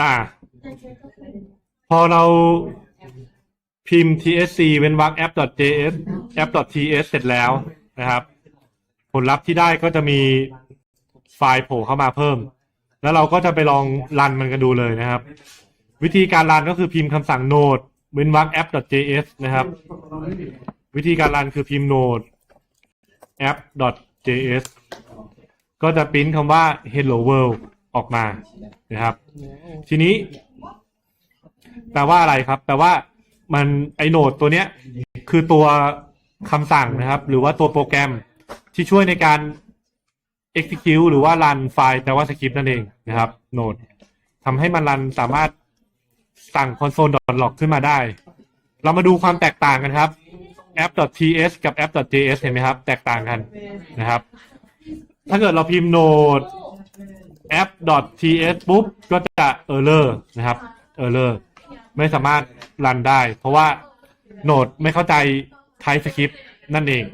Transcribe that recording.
อ่า พอเราพิมพ์ tsc เว้นวรรค app.js app.ts เสร็จแล้วนะครับ ผลลัพธ์ที่ได้ก็จะมีไฟล์โผล่เข้ามาเพิ่ม แล้วเราก็จะไปลองรันมันกันดูเลยนะครับ วิธีการรันก็คือพิมพ์คำสั่ง node เว้นวรรค app.js นะครับ วิธีการรันคือพิมพ์ node app.js ก็จะปริ้นคำว่า hello world ออกมานะครับ ทีนี้ แปลว่าอะไรครับ แปลว่ามันไอโนดตัวเนี้ย คือตัวคำสั่งนะครับ หรือว่าตัวโปรแกรมที่ช่วยในการ execute หรือว่ารันไฟล์ JavaScript นั่นเองนะครับโนดทำให้มันรันสามารถสั่ง console.log ขึ้นมาได้ เรามาดูความแตกต่างกันครับ app.ts กับ app.js เห็นไหมครับ แตกต่างกันนะครับ ถ้าเกิดเราพิมพ์ node app.ts ปุ๊บก็จะ error นะครับ error ไม่สามารถรันได้ เพราะว่าโนดไม่เข้าใจ TypeScript นั่นเอง